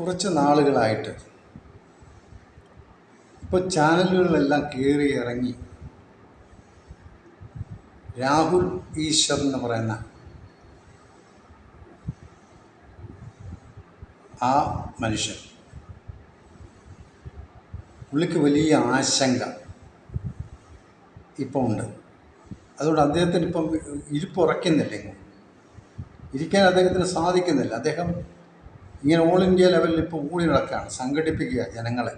കുറച്ച് നാളുകളായിട്ട് ഇപ്പോൾ ചാനലുകളിലെല്ലാം കയറി ഇറങ്ങി രാഹുൽ ഈശ്വർ എന്ന് പറയുന്ന ആ മനുഷ്യൻ. പുള്ളിക്ക് വലിയ ആശങ്ക ഇപ്പോൾ ഉണ്ട്. അതുകൊണ്ട് അദ്ദേഹത്തിന് ഇപ്പം ഇരിപ്പുറയ്ക്കുന്നില്ലെങ്കിൽ ഇരിക്കാൻ അദ്ദേഹത്തിന് സാധിക്കുന്നില്ല. അദ്ദേഹം ഇങ്ങനെ ഓൾ ഇന്ത്യ ലെവലിൽ ഇപ്പോൾ കൂടി നടക്കുകയാണ് സംഘടിപ്പിക്കുക ജനങ്ങളെ.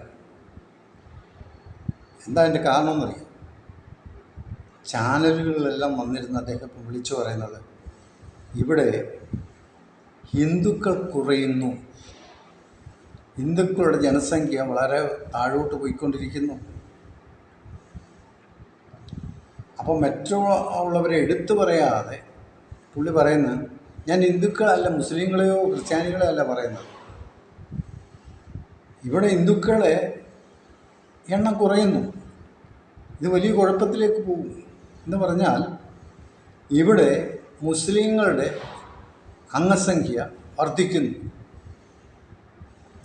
എന്താ അതിന്റെ കാരണം എന്നറിയാം? ചാനലുകളിലെല്ലാം വന്നിരുന്ന അദ്ദേഹം ഇപ്പം വിളിച്ചു പറയുന്നത് ഇവിടെ ഹിന്ദുക്കൾ കുറയുന്നു. ഹിന്ദുക്കളുടെ ജനസംഖ്യ വളരെ താഴോട്ട് പോയിക്കൊണ്ടിരിക്കുന്നു. അപ്പോൾ മറ്റുള്ളവരെ എടുത്തു പറയാതെ പുള്ളി പറയുന്നത് ഞാൻ ഹിന്ദുക്കളല്ല മുസ്ലിങ്ങളെയോ ക്രിസ്ത്യാനികളെയോ അല്ല പറയുന്നത്. ഇവിടെ ഹിന്ദുക്കളെ എണ്ണം കുറയുന്നു. ഇത് വലിയ കുഴപ്പത്തിലേക്ക് പോകും. എന്ന് പറഞ്ഞാൽ ഇവിടെ മുസ്ലിങ്ങളുടെ അംഗസംഖ്യ വർദ്ധിക്കുന്നു.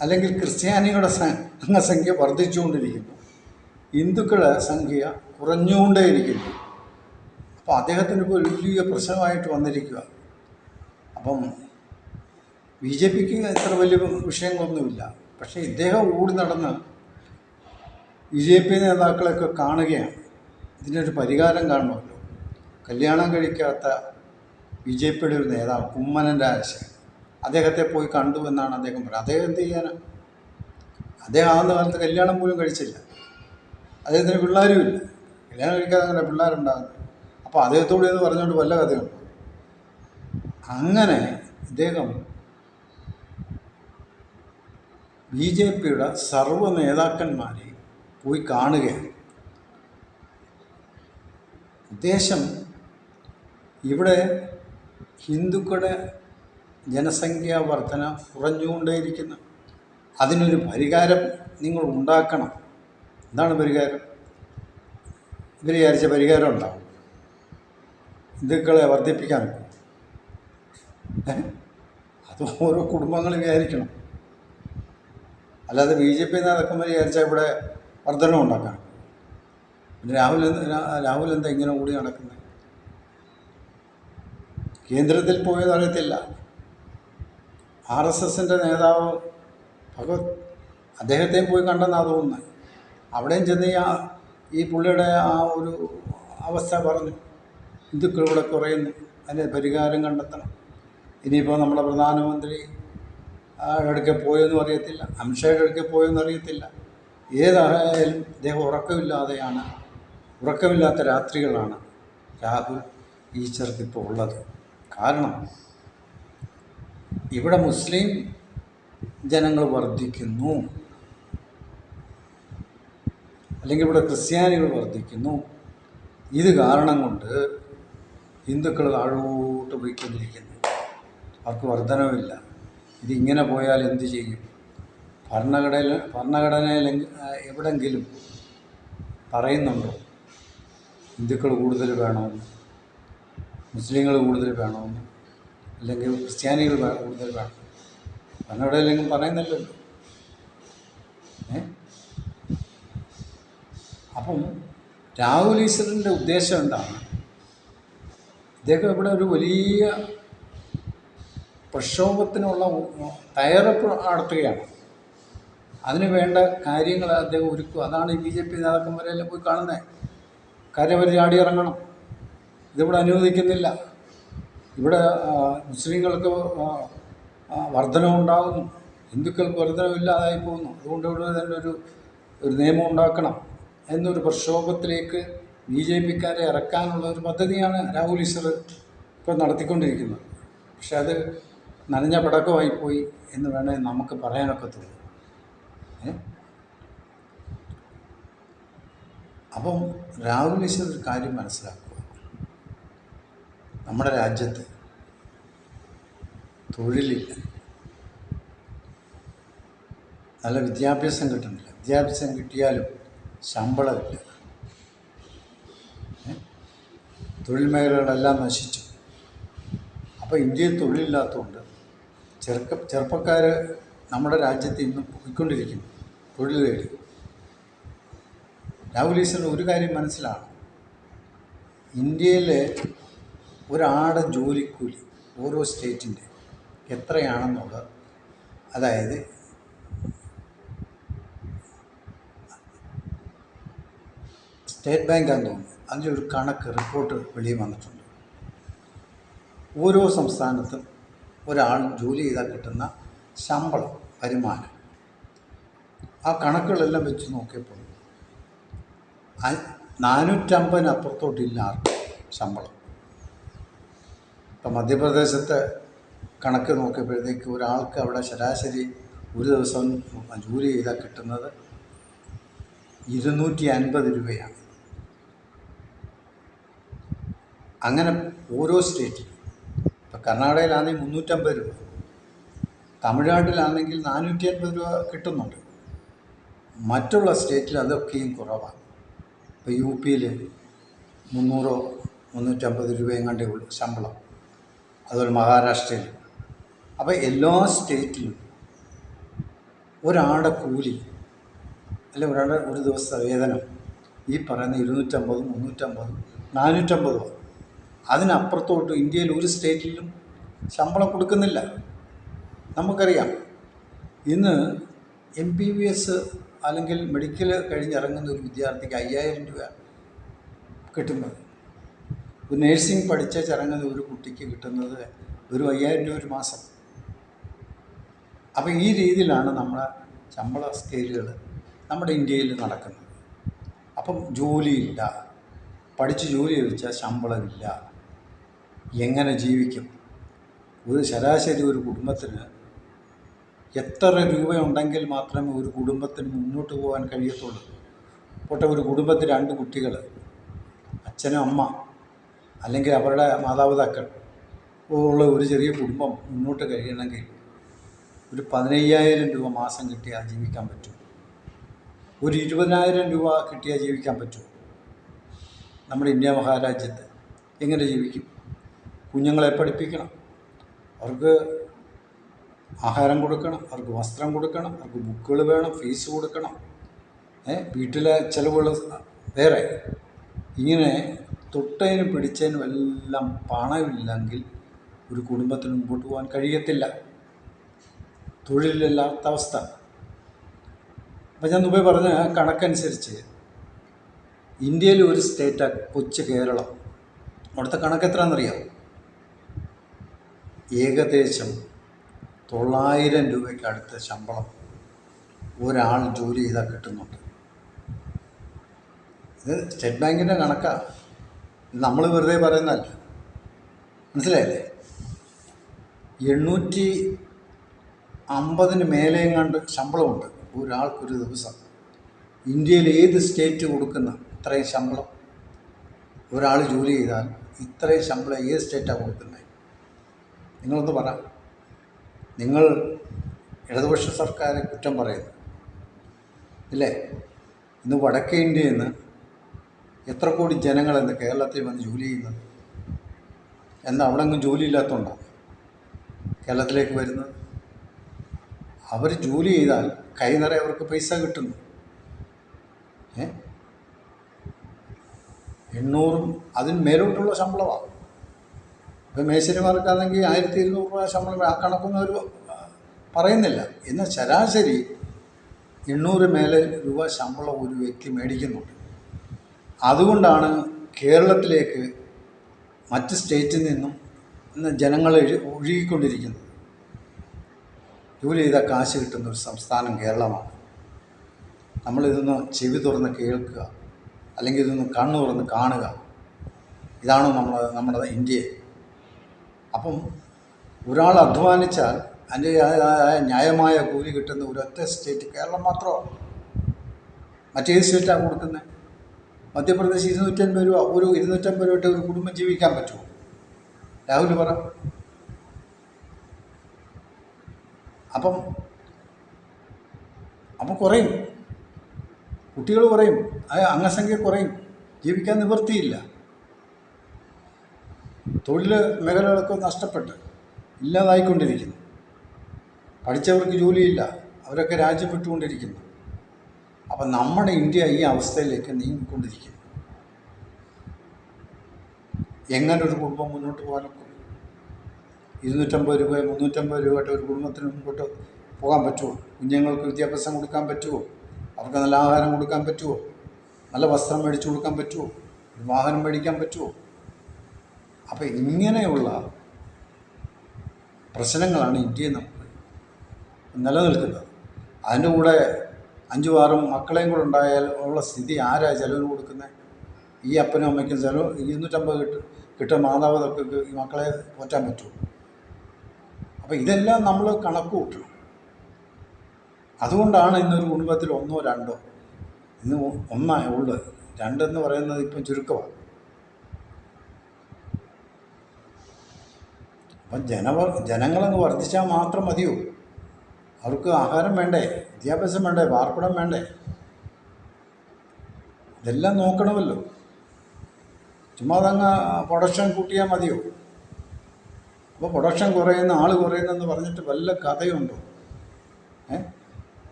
അല്ലെങ്കിൽ ക്രിസ്ത്യാനികളുടെ അംഗസംഖ്യ വർദ്ധിച്ചുകൊണ്ടിരിക്കുന്നു. ഹിന്ദുക്കളുടെ സംഖ്യ കുറഞ്ഞുകൊണ്ടേയിരിക്കുന്നു. അപ്പോൾ അദ്ദേഹത്തിന് ഇപ്പോൾ വലിയ പ്രശ്നമായിട്ട് വന്നിരിക്കുക അപ്പം ബി ജെ പിക്ക് ഇത്ര വലിയ വിഷയങ്ങളൊന്നുമില്ല. പക്ഷേ ഇദ്ദേഹം ഓടി നടന്ന് ബി ജെ പി നേതാക്കളെയൊക്കെ കാണുകയാണ്. ഇതിനൊരു പരിഹാരം കാണുമല്ലോ കല്യാണം കഴിക്കാത്ത ബി ജെ പിയുടെ ഒരു നേതാവ് കുമ്മനന്റെ ആശയം അദ്ദേഹത്തെ പോയി കണ്ടു എന്നാണ് അദ്ദേഹം പറയുന്നത് അദ്ദേഹം എന്ത് ചെയ്യാനാണ് അദ്ദേഹം ആവുന്ന കാലത്ത് കല്യാണം പോലും കഴിച്ചില്ല. അദ്ദേഹത്തിന് പിള്ളേരും ഇല്ല കല്യാണം കഴിക്കാതെ അങ്ങനെ പിള്ളേരുണ്ടാകുന്നു. അപ്പോൾ അദ്ദേഹത്തോട് ഇത് പറഞ്ഞുകൊണ്ട് വല്ല കഥയുണ്ട്? അങ്ങനെ ഇദ്ദേഹം ബി ജെ പിയുടെ സർവ നേതാക്കന്മാരെ പോയി കാണുകയാണ്. ഉദ്ദേശം ഇവിടെ ഹിന്ദുക്കളുടെ ജനസംഖ്യാ വർധന കുറഞ്ഞുകൊണ്ടേയിരിക്കുന്നു. അതിനൊരു പരിഹാരം നിങ്ങൾ ഉണ്ടാക്കണം. എന്താണ് പരിഹാരം? ഇവർ വിചാരിച്ച പരിഹാരം ഉണ്ടാവും. ഹിന്ദുക്കളെ വർദ്ധിപ്പിക്കാൻ? അത് ഓരോ കുടുംബങ്ങൾ വിചാരിക്കണം അല്ലാതെ ബി ജെ പി നേതാക്കന്മാർ വിചാരിച്ചാൽ ഇവിടെ വർധനം ഉണ്ടാക്കാം രാഹുൽ രാഹുൽ എന്താ ഇങ്ങനെ കൂടി നടക്കുന്നത്? കേന്ദ്രത്തിൽ പോയത് അറിയത്തില്ല. ആർ എസ് എസിന്റെ നേതാവ് ഭഗവത് അദ്ദേഹത്തെയും പോയി കണ്ടെന്നാണ് തോന്നുന്നത് അവിടെയും ചെന്ന് ഈ ആ- ഈ പുള്ളിയുടെ ആ ഒരു അവസ്ഥ പറഞ്ഞു. ഹിന്ദുക്കൾ ഇവിടെ കുറയുന്നു. അതിന് പരിഹാരം കണ്ടെത്തണം. ഇനിയിപ്പോൾ നമ്മുടെ പ്രധാനമന്ത്രി അടുക്കെ പോയെന്നും അറിയത്തില്ല. അമിത്ഷായുടെ അടുക്കെ പോയെന്നും അറിയത്തില്ല. ഏതായാലും ഇദ്ദേഹം ഉറക്കമില്ലാതെയാണ് ഉറക്കമില്ലാത്ത രാത്രികളാണ് രാഹുൽ ഈശ്വർക്ക് ഇപ്പോൾ ഉള്ളത്. കാരണം ഇവിടെ മുസ്ലിം ജനങ്ങൾ വർദ്ധിക്കുന്നു. അല്ലെങ്കിൽ ഇവിടെ ക്രിസ്ത്യാനികൾ വർദ്ധിക്കുന്നു. ഇത് കാരണം കൊണ്ട് ഹിന്ദുക്കൾ താഴോട്ട് പോയിക്കൊണ്ടിരിക്കുന്നു. അവർക്ക് വർധനവില്ല. ഇതിങ്ങനെ പോയാൽ എന്ത് ചെയ്യും? ഭരണഘടന ഭരണഘടനയിൽ എവിടെങ്കിലും പറയുന്നുണ്ടോ? ഹിന്ദുക്കൾ കൂടുതൽ വേണമെന്ന് മുസ്ലിങ്ങൾ കൂടുതൽ വേണമെന്ന് അല്ലെങ്കിൽ ക്രിസ്ത്യാനികൾ കൂടുതൽ വേണം. ഭരണഘടനയിലെങ്കിലും പറയുന്നില്ലല്ലോ. അപ്പം രാഹുൽ ഈശ്വറിന്റെ ഉദ്ദേശം എന്താണ്? ഇദ്ദേഹം ഇവിടെ ഒരു വലിയ പ്രക്ഷോഭത്തിനുള്ള തയ്യാറെടുപ്പ് നടത്തുകയാണ്. അതിന് വേണ്ട കാര്യങ്ങൾ അദ്ദേഹം ഒരുക്കുക അതാണ് ബി ജെ പി നേതാക്കന്മാരെല്ലാം പോയി കാണുന്നത് കാര്യം അവർ ചാടി ഇറങ്ങണം ഇതിവിടെ അനുവദിക്കുന്നില്ല. ഇവിടെ മുസ്ലിങ്ങൾക്ക് വർധനമുണ്ടാകുന്നു ഹിന്ദുക്കൾക്ക് വർധനമില്ലാതായി പോകുന്നു. അതുകൊണ്ട് ഇവിടെ തന്നെ ഒരു ഒരു നിയമം ഉണ്ടാക്കണം എന്നൊരു പ്രക്ഷോഭത്തിലേക്ക് ബി ജെ പിക്കാരെ ഇറക്കാനുള്ള ഒരു പദ്ധതിയാണ് രാഹുൽ ഈശ്വർ ഇപ്പോൾ നടത്തിക്കൊണ്ടിരിക്കുന്നത്. പക്ഷെ അത് നനഞ്ഞ പടക്കമായി പോയി എന്ന് വേണേൽ നമുക്ക് പറയാനൊക്കത്തുള്ളൂ? അപ്പം രാഹുൽ ഈശ്വർ ഒരു കാര്യം മനസ്സിലാക്കുക. നമ്മുടെ രാജ്യത്ത് തൊഴിലില്ല. നല്ല വിദ്യാഭ്യാസം കിട്ടുന്നില്ല. വിദ്യാഭ്യാസം കിട്ടിയാലും ശമ്പളമില്ല? തൊഴിൽ മേഖലകളെല്ലാം നശിച്ചു. അപ്പോൾ ഇന്ത്യയിൽ തൊഴിലില്ലാത്തതുകൊണ്ട് ചെറുക്ക ചെറുപ്പക്കാർ നമ്മുടെ രാജ്യത്ത് ഇന്ന് പോയിക്കൊണ്ടിരിക്കുന്നു. തൊഴിൽ തേടി. രാഹുൽ ഈശ്വറിന് ഒരു കാര്യം മനസ്സിലാണ്. ഇന്ത്യയിലെ ഒരാടെ ജോലിക്കൂലി ഓരോ സ്റ്റേറ്റിന്റെ എത്രയാണെന്നുള്ളത്. അതായത് സ്റ്റേറ്റ് ബാങ്കാന്ന് തോന്നുന്നു. അതിന്റെ ഒരു കണക്ക് റിപ്പോർട്ട് വെളിയിൽ വന്നിട്ടുണ്ട്. ഓരോ സംസ്ഥാനത്തും ഒരാൾ ജോലി ചെയ്താൽ കിട്ടുന്ന ശമ്പളം വരുമാനം. ആ കണക്കുകളെല്ലാം വെച്ച് നോക്കിയപ്പോൾ നാനൂറ്റമ്പതിന് അപ്പുറത്തോട്ടില്ല ശമ്പളം. ഇപ്പം മധ്യപ്രദേശത്തെ കണക്ക് നോക്കിയപ്പോഴത്തേക്ക് ഒരാൾക്ക് അവിടെ ശരാശരി ഒരു ദിവസം ജോലി ചെയ്താൽ കിട്ടുന്നത് ഇരുന്നൂറ്റി അൻപത് രൂപയാണ്. അങ്ങനെ ഓരോ സ്റ്റേറ്റിലും കർണാടകയിലാണെങ്കിൽ മുന്നൂറ്റമ്പത് രൂപ. തമിഴ്നാട്ടിലാണെങ്കിൽ നാനൂറ്റി അൻപത് രൂപ കിട്ടുന്നുണ്ട്. മറ്റുള്ള സ്റ്റേറ്റിൽ അതൊക്കെയും കുറവാണ്. ഇപ്പോൾ യു പിയിൽ മുന്നൂറോ മുന്നൂറ്റമ്പത് രൂപയും കണ്ടേ ഉള്ളൂ ശമ്പളം. അതുപോലെ മഹാരാഷ്ട്രയിൽ. അപ്പോൾ എല്ലാ സ്റ്റേറ്റിലും ഒരാളുടെ കൂലി അല്ലെ ഒരാളുടെ ഒരു ദിവസത്തെ വേതനം ഈ പറയുന്ന ഇരുന്നൂറ്റമ്പതും മുന്നൂറ്റമ്പതും നാനൂറ്റമ്പതും അതിനപ്പുറത്തോട്ട് ഇന്ത്യയിൽ ഒരു സ്റ്റേറ്റിലും ശമ്പളം കൊടുക്കുന്നില്ല. നമുക്കറിയാം. ഇന്ന് എം ബി ബി എസ് അല്ലെങ്കിൽ മെഡിക്കൽ കഴിഞ്ഞിറങ്ങുന്ന ഒരു വിദ്യാർത്ഥിക്ക് അയ്യായിരം രൂപ കിട്ടുന്നത്. ഒരു നേഴ്സിംഗ് പഠിച്ചിറങ്ങുന്ന ഒരു കുട്ടിക്ക് കിട്ടുന്നത് ഒരു അയ്യായിരം രൂപ ഒരു മാസം. അപ്പോൾ ഈ രീതിയിലാണ് നമ്മുടെ ശമ്പള സ്കെയിലുകൾ നമ്മുടെ ഇന്ത്യയിൽ നടക്കുന്നത്. അപ്പം ജോലിയില്ല. പഠിച്ച് ജോലി ലഭിച്ചാൽ ശമ്പളമില്ല. എങ്ങനെ ജീവിക്കും? ഒരു ശരാശരി ഒരു കുടുംബത്തിന് എത്ര രൂപയുണ്ടെങ്കിൽ മാത്രമേ ഒരു കുടുംബത്തിന് മുന്നോട്ട് പോകാൻ കഴിയത്തുള്ളൂ. പോട്ടെ ഒരു കുടുംബത്തിൽ രണ്ട് കുട്ടികൾ അച്ഛനും അമ്മ അല്ലെങ്കിൽ അവരുടെ മാതാപിതാക്കൾ ഉള്ള ഒരു ചെറിയ കുടുംബം മുന്നോട്ട് കഴിയണമെങ്കിൽ ഒരു പതിനയ്യായിരം രൂപ മാസം കിട്ടിയാൽ ജീവിക്കാൻ പറ്റും. ഒരു ഇരുപതിനായിരം രൂപ കിട്ടിയാൽ ജീവിക്കാൻ പറ്റും. നമ്മുടെ ഇന്ത്യ മഹാരാജ്യത്ത് എങ്ങനെ ജീവിക്കും? കുഞ്ഞുങ്ങളെ പഠിപ്പിക്കണം. അവർക്ക് ആഹാരം കൊടുക്കണം അവർക്ക് വസ്ത്രം കൊടുക്കണം അവർക്ക് ബുക്കുകൾ വേണം ഫീസ് കൊടുക്കണം. വീട്ടിലെ ചിലവുകൾ വേറെ. ഇങ്ങനെ തൊട്ടതിനും പിടിച്ചതിനും എല്ലാം പണമില്ലെങ്കിൽ ഒരു കുടുംബത്തിന് മുമ്പോട്ട് പോകാൻ കഴിയത്തില്ല. തൊഴിലില്ലാത്ത അവസ്ഥ. അപ്പം ഞാൻ മുമ്പേ പറഞ്ഞ കണക്കനുസരിച്ച് ഇന്ത്യയിൽ ഒരു സ്റ്റേറ്റാണ് കൊച്ചു കേരളം. അവിടുത്തെ കണക്ക് എത്രയാണെന്നറിയാം ഏകദേശം തൊള്ളായിരം രൂപയ്ക്ക് അടുത്ത ശമ്പളം ഒരാൾ ജോലി ചെയ്താൽ കിട്ടുന്നുണ്ട്. ഇത് സ്റ്റേറ്റ് ബാങ്കിന്റെ കണക്കാണ് നമ്മൾ വെറുതെ പറയുന്നതല്ല. മനസ്സിലായില്ലേ? എണ്ണൂറ്റി അമ്പതിന് മേലെയും കണ്ട് ശമ്പളമുണ്ട്. ഒരാൾക്കൊരു ദിവസം. ഇന്ത്യയിൽ ഏത് സ്റ്റേറ്റ് കൊടുക്കുന്ന ഇത്രയും ശമ്പളം? ഒരാൾ ജോലി ചെയ്താൽ ഇത്രയും ശമ്പളം ഏത് സ്റ്റേറ്റാണ് കൊടുക്കുന്നത്? നിങ്ങളൊന്ന് പറ. നിങ്ങൾ ഇടതുപക്ഷ സർക്കാരെ കുറ്റം പറയുന്നു. ഇല്ലേ? ഇന്ന് വടക്കേ ഇന്ത്യയിൽ നിന്ന് എത്ര കോടി ജനങ്ങൾ ഇന്ന് കേരളത്തിൽ വന്ന് ജോലി ചെയ്യുന്നത് എന്ന് അവിടെ അങ്ങ് ജോലി കേരളത്തിലേക്ക് വരുന്നത്? അവർ ജോലി ചെയ്താൽ കൈ നിറയെ അവർക്ക് പൈസ കിട്ടുന്നു. ഏ? എണ്ണൂറും അതിന് മേലോട്ടുള്ള ശമ്പളമാണ് ഇപ്പം മേശരിമാർക്കാണെങ്കിൽ ആയിരത്തി ഇരുന്നൂറ് രൂപ ശമ്പളം ആ കണക്കൊന്നും അവർ പറയുന്നില്ല. ഇന്ന് ശരാശരി എണ്ണൂറ് മേലെ രൂപ ശമ്പളം ഒരു വ്യക്തി മേടിക്കുന്നുണ്ട്. അതുകൊണ്ടാണ് കേരളത്തിലേക്ക് മറ്റ് സ്റ്റേറ്റിൽ നിന്നും ഇന്ന് ജനങ്ങൾ ഒഴു- ഒഴുകിക്കൊണ്ടിരിക്കുന്നത്. ജോലി ചെയ്താൽ കാശ് കിട്ടുന്ന ഒരു സംസ്ഥാനം കേരളമാണ്. നമ്മളിതൊന്ന് ചെവി തുറന്ന് കേൾക്കുക അല്ലെങ്കിൽ ഇതൊന്ന് കണ്ണു തുറന്ന് കാണുക. ഇതാണ് നമ്മൾ നമ്മുടെ ഇന്ത്യ അപ്പം ഒരാൾ അധ്വാനിച്ചാൽ അതിന്റെ ന്യായമായ കൂലി കിട്ടുന്ന ഒരൊറ്റ സ്റ്റേറ്റ് കേരളം മാത്രമാണ് മറ്റേത് സ്റ്റേറ്റാണ് കൊടുക്കുന്നത് മധ്യപ്രദേശ് ഇരുന്നൂറ്റൻപത് രൂപ ഒരു ഇരുന്നൂറ്റമ്പത് രൂപ ഒരു കുടുംബം ജീവിക്കാൻ പറ്റുമോ? രാഹുൽ പറ. അപ്പം അപ്പം കുറയും. കുട്ടികൾ കുറയും. അംഗസംഖ്യ കുറയും. ജീവിക്കാൻ നിവൃത്തിയില്ല. തൊഴിൽ മേഖലകളൊക്കെ നഷ്ടപ്പെട്ട് ഇല്ലാതായിക്കൊണ്ടിരിക്കുന്നു. പഠിച്ചവർക്ക് ജോലിയില്ല അവരൊക്കെ രാജ്യം വിട്ടുകൊണ്ടിരിക്കുന്നു അപ്പം നമ്മുടെ ഇന്ത്യ ഈ അവസ്ഥയിലേക്ക് നീങ്ങിക്കൊണ്ടിരിക്കുന്നു. എങ്ങനെ ഒരു കുടുംബം മുന്നോട്ട് പോകാനൊക്കെ ഇരുന്നൂറ്റമ്പത് രൂപ മുന്നൂറ്റമ്പത് രൂപയായിട്ട് ഒരു കുടുംബത്തിന് മുമ്പോട്ട് പോകാൻ പറ്റുമോ? കുഞ്ഞുങ്ങൾക്ക് വിദ്യാഭ്യാസം കൊടുക്കാൻ പറ്റുമോ? അവർക്ക് നല്ല ആഹാരം കൊടുക്കാൻ പറ്റുമോ? നല്ല വസ്ത്രം മേടിച്ചു കൊടുക്കാൻ പറ്റുമോ? ഒരു വാഹനം മേടിക്കാൻ പറ്റുമോ? അപ്പം ഇങ്ങനെയുള്ള പ്രശ്നങ്ങളാണ് ഇന്ത്യയിൽ നമുക്ക് നിലനിൽക്കുന്നത്. അതിന്റെ കൂടെ അഞ്ചു ആറും മക്കളെയും കൂടെ ഉണ്ടായാൽ ഉള്ള സ്ഥിതി ആരാ ചിലവിന് കൊടുക്കുന്നത് ഈ അപ്പനും അമ്മയ്ക്കും ചിലവ് ഇരുന്നൂറ്റമ്പത് കിട്ടും കിട്ടുന്ന മാതാപിതാക്കൾക്ക് ഈ മക്കളെ പോറ്റാൻ പറ്റുള്ളൂ. അപ്പോൾ ഇതെല്ലാം നമ്മൾ കണക്ക് കൂട്ടണം. അതുകൊണ്ടാണ് ഇന്നൊരു കുടുംബത്തിൽ ഒന്നോ രണ്ടോ ഇന്ന് ഒന്നായ ഉള്ളത്. രണ്ടെന്ന് പറയുന്നത് ഇപ്പം ചുരുക്കമാണ് അപ്പം ജനവ ജനങ്ങളങ്ങ് വർദ്ധിച്ചാൽ മാത്രം മതിയോ? അവർക്ക് ആഹാരം വേണ്ടേ? വിദ്യാഭ്യാസം വേണ്ടേ? പാർപ്പിടം വേണ്ടേ? ഇതെല്ലാം നോക്കണമല്ലോ. ചുമ്മാ അതങ്ങ് പ്രൊഡക്ഷൻ കൂട്ടിയാൽ മതിയോ? അപ്പോൾ പ്രൊഡക്ഷൻ കുറയുന്ന ആൾ കുറയുന്നെന്ന് പറഞ്ഞിട്ട് വല്ല കഥയുണ്ടോ? ഏ?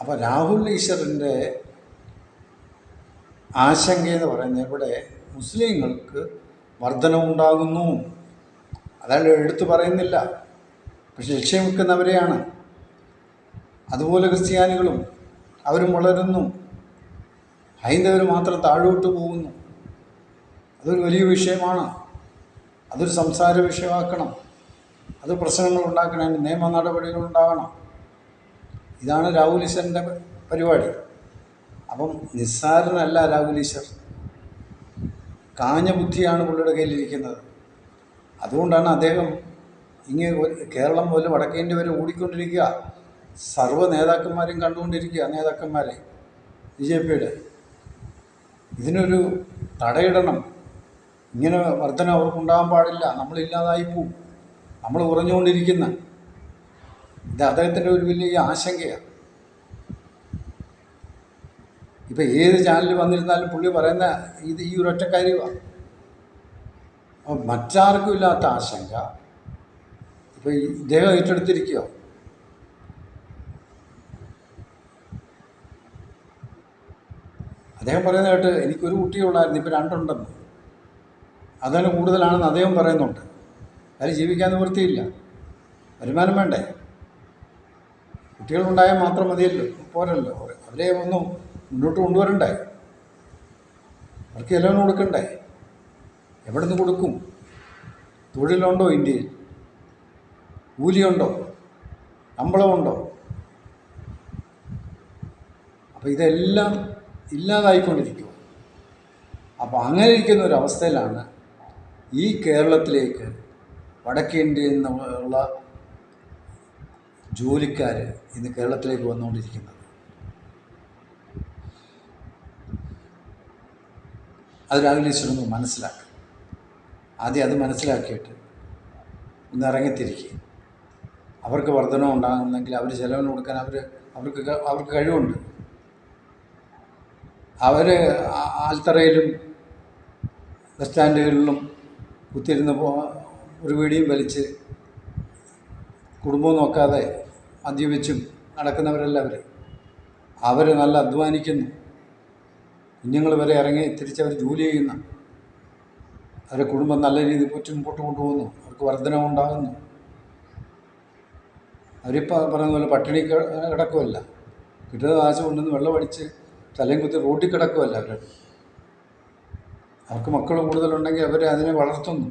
അപ്പോൾ രാഹുൽ ഈശ്വറിന്റെ ആശങ്കയെന്ന് പറയുന്നത് ഇവിടെ മുസ്ലിങ്ങൾക്ക് വർധനമുണ്ടാകുന്നു അതായത് എടുത്തു പറയുന്നില്ല. പക്ഷെ ലക്ഷ്യം വെക്കുന്നവരെയാണ് അതുപോലെ ക്രിസ്ത്യാനികളും അവരും വളരുന്നു. ഹൈന്ദവർ മാത്രം താഴോട്ട് പോകുന്നു. അതൊരു വലിയ വിഷയമാണ്. അതൊരു സംസാര വിഷയമാക്കണം. അത് പ്രശ്നങ്ങൾ ഉണ്ടാക്കണം. അതിന് നിയമ നടപടികൾ ഉണ്ടാകണം ഇതാണ് രാഹുൽ ഈശ്വറിന്റെ പരിപാടി. അപ്പം നിസ്സാരനല്ല രാഹുൽ ഈശ്വർ. കാഞ്ഞ ബുദ്ധിയാണ് പുള്ളിയുടെ കയ്യിലിരിക്കുന്നത്. അതുകൊണ്ടാണ് അദ്ദേഹം ഇങ്ങനെ കേരളം മുതൽ വടക്കേ ഇന്ത്യ വരെ ഓടിക്കൊണ്ടിരിക്കുക. സർവ നേതാക്കന്മാരെയും കണ്ടുകൊണ്ടിരിക്കുക നേതാക്കന്മാരെ. ബി ജെ പിയുടെ. ഇതിനൊരു തടയിടണം. ഇങ്ങനെ വർധന അവർക്കുണ്ടാകാൻ പാടില്ല. നമ്മളില്ലാതായി പോവും. നമ്മൾ കുറഞ്ഞുകൊണ്ടിരിക്കുന്ന ഇത് അദ്ദേഹത്തിന്റെ ഒരു വലിയ ആശങ്കയാണ്. ഇപ്പം ഏത് ചാനലിൽ വന്നിരുന്നാലും പുള്ളി പറയുന്ന ഇത് ഈ ഒരൊറ്റ കാര്യമാണ്. അപ്പം മറ്റാർക്കും ഇല്ലാത്ത ആശങ്ക ഇപ്പോൾ ഇദ്ദേഹം ഏറ്റെടുത്തിരിക്കുകയോ അദ്ദേഹം പറയുന്നത് കേട്ട് എനിക്കൊരു കുട്ടിയേ ഉള്ളായിരുന്നു ഇപ്പം രണ്ടുണ്ടെന്ന്. അതിന് കൂടുതലാണെന്ന് അദ്ദേഹം പറയുന്നുണ്ട്. അതിൽ ജീവിക്കാൻ നിവൃത്തിയില്ല. വരുമാനം വേണ്ടേ? കുട്ടികളുണ്ടായാൽ മാത്രം മതിയല്ലോ പോരല്ലോ. അവരെ ഒന്ന് മുന്നോട്ട് കൊണ്ടുവരണ്ടേ? അവർക്ക് എല്ലാം കൊടുക്കണ്ടേ? എവിടെ നിന്ന് കൊടുക്കും? തൊഴിലുണ്ടോ ഇന്ത്യയിൽ? കൂലിയുണ്ടോ? ശമ്പളമുണ്ടോ അപ്പോൾ ഇതെല്ലാം ഇല്ലാതായിക്കൊണ്ടിരിക്കുക അപ്പോൾ അങ്ങനെ ഇരിക്കുന്ന ഒരു അവസ്ഥയിലാണ് ഈ കേരളത്തിലേക്ക് വടക്കേ ഇന്ത്യയിൽ നിന്നുള്ള ജോലിക്കാർ ഇന്ന് കേരളത്തിലേക്ക് വന്നുകൊണ്ടിരിക്കുന്നത്. അത് രാവിലെ ഈശ്വരൊന്ന് മനസ്സിലാക്കുക ആദ്യം അത് മനസ്സിലാക്കിയിട്ട് ഒന്ന് ഇറങ്ങിത്തിരിക്കുക. അവർക്ക് വർധനം ഉണ്ടാകുന്നെങ്കിൽ അവർ ചിലവിന് കൊടുക്കാൻ അവർ അവർക്ക് അവർക്ക് കഴിവുണ്ട്. അവർ ആൽത്തറയിലും ബസ് സ്റ്റാൻഡുകളിലും കുത്തിരുന്ന് പോ ഒരു വീടിയും വലിച്ച് കുടുംബവും നോക്കാതെ മദ്യപിച്ചും നടക്കുന്നവരല്ല അവർ അവർ നല്ല അധ്വാനിക്കുന്നു. കുഞ്ഞുങ്ങൾ വരെ ഇറങ്ങി തിരിച്ചവർ ജോലി ചെയ്യുന്ന അവരുടെ കുടുംബം നല്ല രീതിയിൽ പൊറ്റി മുമ്പോട്ട് കൊണ്ടുപോകുന്നു അവർക്ക് വർധനമുണ്ടാകുന്നു അവരിപ്പോൾ പറയുന്ന പോലെ പട്ടിണി കിടക്കുമല്ല കിട്ടുന്ന കാശ് കൊണ്ടുവന്ന് വെള്ളം അടിച്ച് തലയും കുത്തി റോട്ടിൽ കിടക്കുമല്ല അവർ അവർക്ക് മക്കൾ കൂടുതലുണ്ടെങ്കിൽ അവർ അതിനെ വളർത്തുന്നു.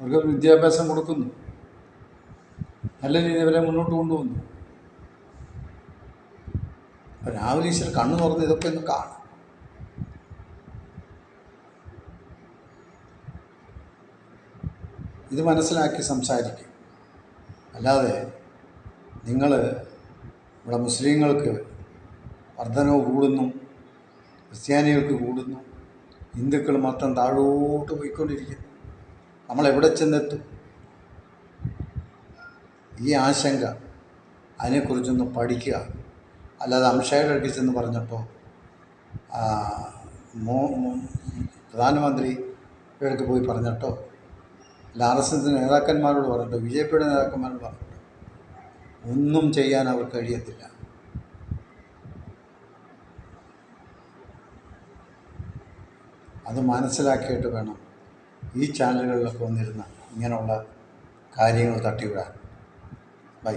അവർക്ക് വിദ്യാഭ്യാസം കൊടുക്കുന്നു. നല്ല രീതിയിൽ അവരെ മുന്നോട്ട് കൊണ്ടുപോകുന്നു രാവിലെ ഈശ്വർ കണ്ണു തുറന്ന് ഇതൊക്കെ ഒന്ന് കാണും. ഇത് മനസ്സിലാക്കി സംസാരിക്കും. അല്ലാതെ നിങ്ങൾ ഇവിടെ മുസ്ലിങ്ങൾക്ക് വർധനവ് കൂടുന്നു ക്രിസ്ത്യാനികൾക്ക് കൂടുന്നു ഹിന്ദുക്കൾ മൊത്തം താഴോട്ട് പോയിക്കൊണ്ടിരിക്കുന്നു. നമ്മളെവിടെ ചെന്നെത്തും? ഈ ആശങ്ക അതിനെക്കുറിച്ചൊന്ന് പഠിക്കുക. അല്ലാതെ അംഷയുടെ അടുക്കൽ ചെന്ന് പറഞ്ഞപ്പോൾ പ്രധാനമന്ത്രി പ്രധാനമന്ത്രിയുടെ പോയി പറഞ്ഞിട്ടോ? അല്ല ആർ എസ് നേതാക്കന്മാരോട് പറഞ്ഞിട്ട് ബി ജെ പിയുടെ നേതാക്കന്മാരോട് പറഞ്ഞിട്ട് ഒന്നും ചെയ്യാൻ അവർക്ക് കഴിയത്തില്ല. അത് മനസ്സിലാക്കിയിട്ട് വേണം ഈ ചാനലുകളിലൊക്കെ വന്നിരുന്ന ഇങ്ങനെയുള്ള കാര്യങ്ങൾ തട്ടിവിടാൻ. ബൈ.